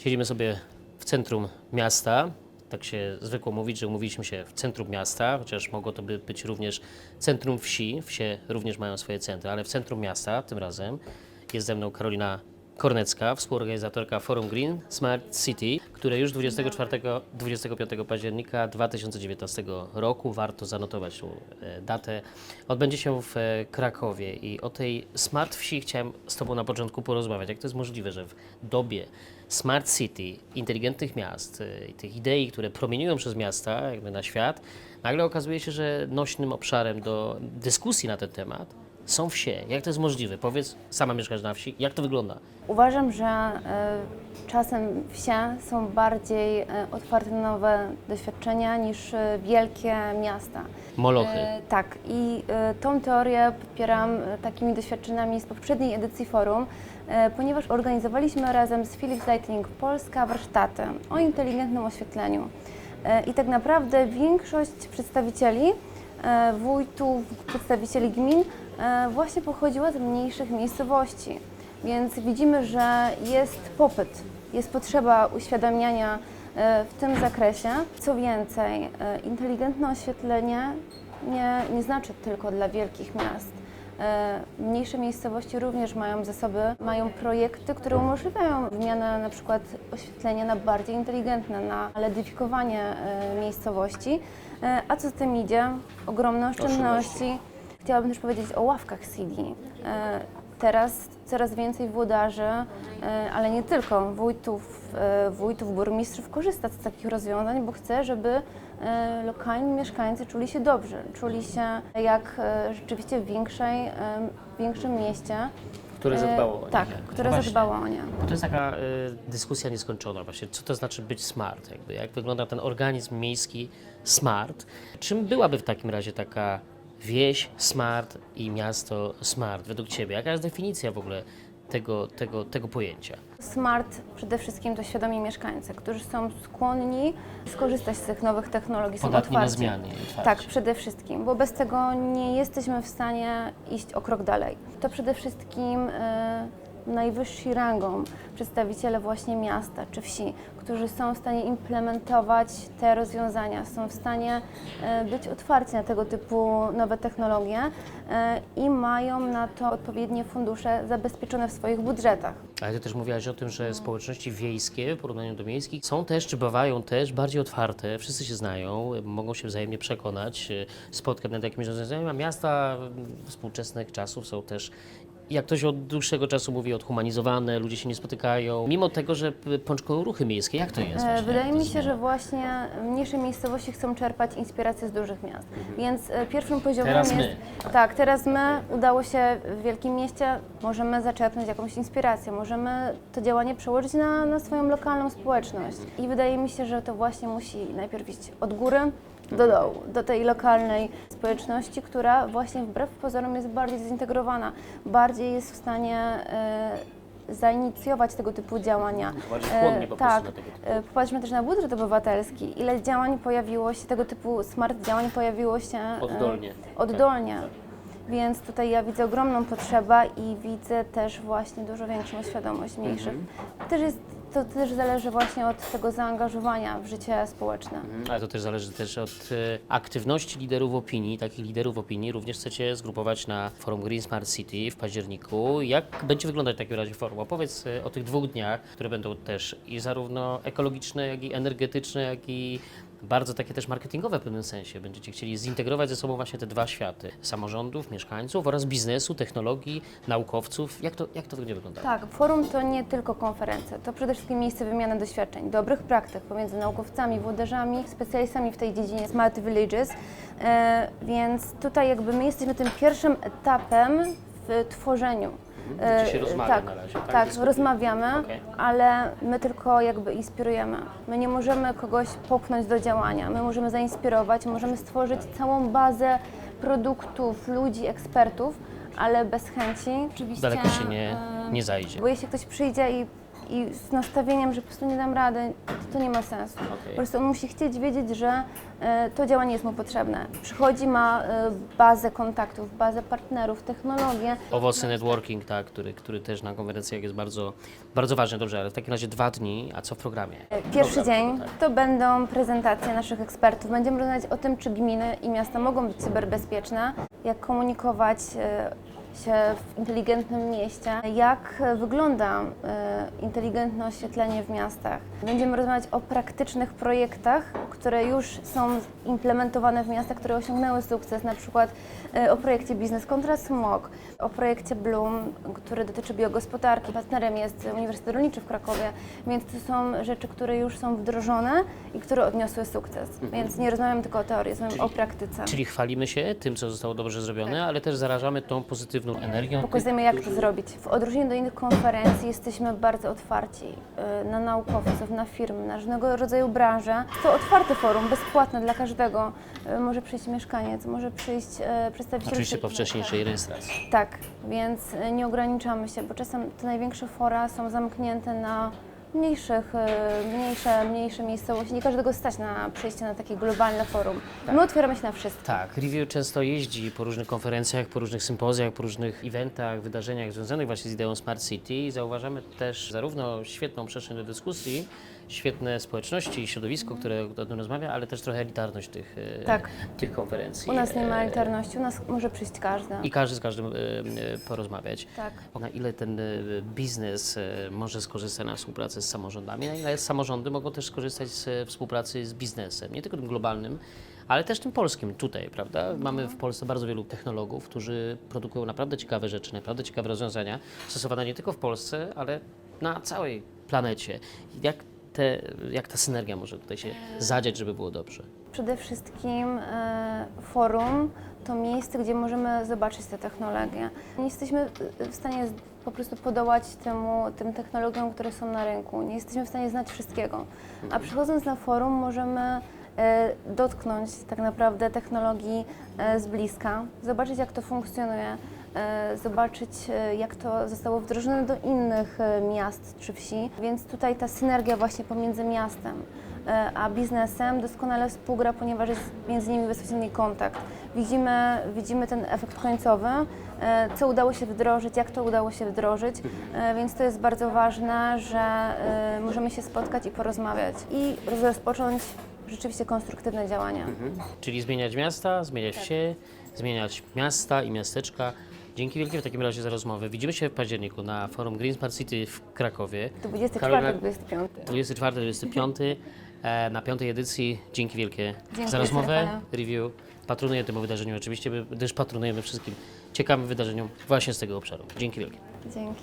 Siedzimy sobie w centrum miasta. Tak się zwykło mówić, że umówiliśmy się w centrum miasta, chociaż mogło to by być również centrum wsi. Wsie również mają swoje centra, ale w centrum miasta tym razem jest ze mną Karolina Kornecka, współorganizatorka Forum Green Smart City, które już 24-25 października 2019 roku, warto zanotować e, datę, odbędzie się w e, Krakowie. I o tej Smart Wsi chciałem z Tobą na początku porozmawiać. Jak to jest możliwe, że w dobie Smart City, inteligentnych miast e, i tych idei, które promieniują przez miasta jakby na świat, nagle okazuje się, że nośnym obszarem do dyskusji na ten temat są wsie. Jak to jest możliwe? Powiedz, sama mieszkasz na wsi, jak to wygląda? Uważam, że e, czasem wsie są bardziej e, otwarte na nowe doświadczenia niż e, wielkie miasta. Molochy. E, tak, i e, tą teorię popieram e, takimi doświadczeniami z poprzedniej edycji forum, e, ponieważ organizowaliśmy razem z Philips Lighting Polska warsztaty o inteligentnym oświetleniu. E, I tak naprawdę większość przedstawicieli, wójtów, przedstawicieli gmin właśnie pochodziła z mniejszych miejscowości. Więc widzimy, że jest popyt, jest potrzeba uświadamiania e, w tym zakresie. Co więcej, e, inteligentne oświetlenie nie, nie znaczy tylko dla wielkich miast. E, Mniejsze miejscowości również mają zasoby, mają projekty, które umożliwiają wymianę na przykład oświetlenia na bardziej inteligentne, na ledyfikowanie e, miejscowości. E, A co z tym idzie? Ogromne oszczędności. Chciałabym też powiedzieć o ławkach CD. E, Teraz coraz więcej włodarzy, e, ale nie tylko, wójtów, e, wójtów, burmistrzów korzysta z takich rozwiązań, bo chce, żeby lokalni mieszkańcy czuli się dobrze, czuli się jak rzeczywiście w większej, e, większym mieście. Które zadbało o nie. Tak, No które właśnie. zadbało o nie. To jest taka dyskusja nieskończona właśnie, co to znaczy być smart, jakby, jak wygląda ten organizm miejski smart. Czym byłaby w takim razie taka wieś smart i miasto smart według Ciebie? Jaka jest definicja w ogóle tego, tego, tego pojęcia? Smart przede wszystkim to świadomi mieszkańcy, którzy są skłonni skorzystać z tych nowych technologii, są Podatni na otwarci. zmiany. i otwarci. Tak, przede wszystkim, bo bez tego nie jesteśmy w stanie iść o krok dalej. To przede wszystkim e, najwyżsi rangą przedstawiciele właśnie miasta czy wsi, którzy są w stanie implementować te rozwiązania, są w stanie e, być otwarci na tego typu nowe technologie e, i mają na to odpowiednie fundusze zabezpieczone w swoich budżetach. Ale Ty też mówiłaś o tym, że społeczności wiejskie w porównaniu do miejskich są też, czy bywają też bardziej otwarte, wszyscy się znają, mogą się wzajemnie przekonać, y, spotkać nad jakimiś rozwiązaniami, a miasta współczesnych czasów są też, jak ktoś od dłuższego czasu mówi, odhumanizowane, ludzie się nie spotykają, mimo tego, że pączkują ruchy miejskie. Jak to jest? E, właśnie? Wydaje mi się, zmienia? że właśnie mniejsze miejscowości chcą czerpać inspiracje z dużych miast. Więc e, pierwszym poziomem Teraz jest. my. Tak, teraz my udało się w wielkim mieście, możemy zaczerpnąć jakąś inspirację, możemy to działanie przełożyć na, na swoją lokalną społeczność. I wydaje mi się, że to właśnie musi najpierw iść od góry do dołu, do tej lokalnej społeczności, która właśnie wbrew pozorom jest bardziej zintegrowana, bardziej jest w stanie e, zainicjować tego typu działania. E, po tak. na tego typu. E, Popatrzmy też na budżet obywatelski. Ile działań pojawiło się, tego typu smart działań pojawiło się Oddolnie. oddolnie. Więc tutaj ja widzę ogromną potrzebę i widzę też właśnie dużo większą świadomość mniejszych. Też jest, to też zależy właśnie od tego zaangażowania w życie społeczne. Mm, Ale to też zależy też od e, aktywności liderów opinii. Takich liderów opinii również chcecie zgrupować na forum Green Smart City w październiku. Jak będzie wyglądać w takim razie forum? Opowiedz e, o tych dwóch dniach, które będą też i zarówno ekologiczne, jak i energetyczne, jak i bardzo takie też marketingowe w pewnym sensie. Będziecie chcieli zintegrować ze sobą właśnie te dwa światy. Samorządów, mieszkańców oraz biznesu, technologii, naukowców. Jak to, jak to będzie wyglądało? Tak, forum to nie tylko konferencja, to przede wszystkim miejsce wymiany doświadczeń, dobrych praktyk pomiędzy naukowcami, włodarzami, specjalistami w tej dziedzinie Smart Villages. E, więc tutaj jakby my jesteśmy tym pierwszym etapem w tworzeniu. Gdzie się E, rozmawia tak, na razie, tak? tak, Dyskutuje. rozmawiamy, Okej. ale my tylko jakby inspirujemy. My nie możemy kogoś popchnąć do działania, my możemy zainspirować, możemy stworzyć całą bazę produktów, ludzi, ekspertów, ale bez chęci oczywiście Daleko się nie, e, nie zajdzie. bo jeśli ktoś przyjdzie i, i z nastawieniem, że po prostu nie dam rady, to, nie ma sensu. Po prostu on musi chcieć wiedzieć, że e, to działanie jest mu potrzebne. Przychodzi, ma e, bazę kontaktów, bazę partnerów, technologię. Owocny networking, tak, który, który też na konferencjach jest bardzo, bardzo ważny. Dobrze, ale w takim razie dwa dni, a co w programie? Pierwszy dzień tak. to będą prezentacje naszych ekspertów. Będziemy rozmawiać o tym, czy gminy i miasta mogą być cyberbezpieczne, jak komunikować e, się w inteligentnym mieście, jak wygląda e, inteligentne oświetlenie w miastach. Będziemy rozmawiać o praktycznych projektach, które już są implementowane w miastach, które osiągnęły sukces, na przykład e, o projekcie Biznes kontra Smog, o projekcie Bloom, który dotyczy biogospodarki. Partnerem jest Uniwersytet Rolniczy w Krakowie, więc to są rzeczy, które już są wdrożone i które odniosły sukces. Więc nie rozmawiamy tylko o teorii, rozmawiamy o praktyce. Czyli chwalimy się tym, co zostało dobrze zrobione, ale też zarażamy tą pozytywną energią. Pokazujemy, jak to zrobić. W odróżnieniu do innych konferencji jesteśmy bardzo otwarci y, na naukowców, na firmy, na różnego rodzaju branże. To otwarte forum, bezpłatne dla każdego. Y, Może przyjść mieszkaniec, może przyjść y, przedstawiciel... Oczywiście po firmy. wcześniejszej rejestracji. Tak, więc y, nie ograniczamy się, bo czasem te największe fora są zamknięte na mniejszych, y, mniejsze, mniejsze miejscowości. Nie każdego stać na przyjście na takie globalne forum. My otwieramy się na wszystko. Tak, Review często jeździ po różnych konferencjach, po różnych sympozjach, po różnych eventach, wydarzeniach związanych właśnie z ideą Smart City i zauważamy też zarówno świetną przestrzeń do dyskusji, świetne społeczności i środowisko, które o tym rozmawia, ale też trochę elitarność tych, e, Tak. tych konferencji. U nas nie ma E, elitarności, u nas może przyjść każdy. I każdy z każdym e, e, porozmawiać. Tak. Na ile ten e, biznes e, może skorzystać na współpracy z samorządami, na ile samorządy mogą też skorzystać z e, współpracy z biznesem, nie tylko tym globalnym, ale też tym polskim tutaj, prawda? Mamy w Polsce bardzo wielu technologów, którzy produkują naprawdę ciekawe rzeczy, naprawdę ciekawe rozwiązania, stosowane nie tylko w Polsce, ale na całej planecie. Jak, te, jak ta synergia może tutaj się zadziać, żeby było dobrze? Przede wszystkim e, forum to miejsce, gdzie możemy zobaczyć te technologie. Nie jesteśmy w stanie po prostu podołać temu, tym technologiom, które są na rynku. Nie jesteśmy w stanie znać wszystkiego. A przychodząc na forum możemy e, dotknąć tak naprawdę technologii e, z bliska, zobaczyć jak to funkcjonuje, e, zobaczyć jak to zostało wdrożone do innych miast czy wsi. Więc tutaj ta synergia właśnie pomiędzy miastem a biznesem doskonale współgra, ponieważ jest między nimi bezpośredni kontakt. Widzimy, widzimy ten efekt końcowy, e, co udało się wdrożyć, jak to udało się wdrożyć, e, więc to jest bardzo ważne, że e, możemy się spotkać i porozmawiać i rozpocząć rzeczywiście konstruktywne działania. Czyli zmieniać miasta, zmieniać wsie, zmieniać miasta i miasteczka. Dzięki wielkie w takim razie za rozmowę. Widzimy się w październiku na forum Green Smart City w Krakowie. 24-25. 24-25 e, na piątej edycji. Dzięki wielkie Dziękuję za rozmowę, serdecznie. review. Patronuję temu wydarzeniu oczywiście, gdyż patronujemy wszystkim ciekawym wydarzeniom właśnie z tego obszaru. Dzięki wielkie. Dzięki.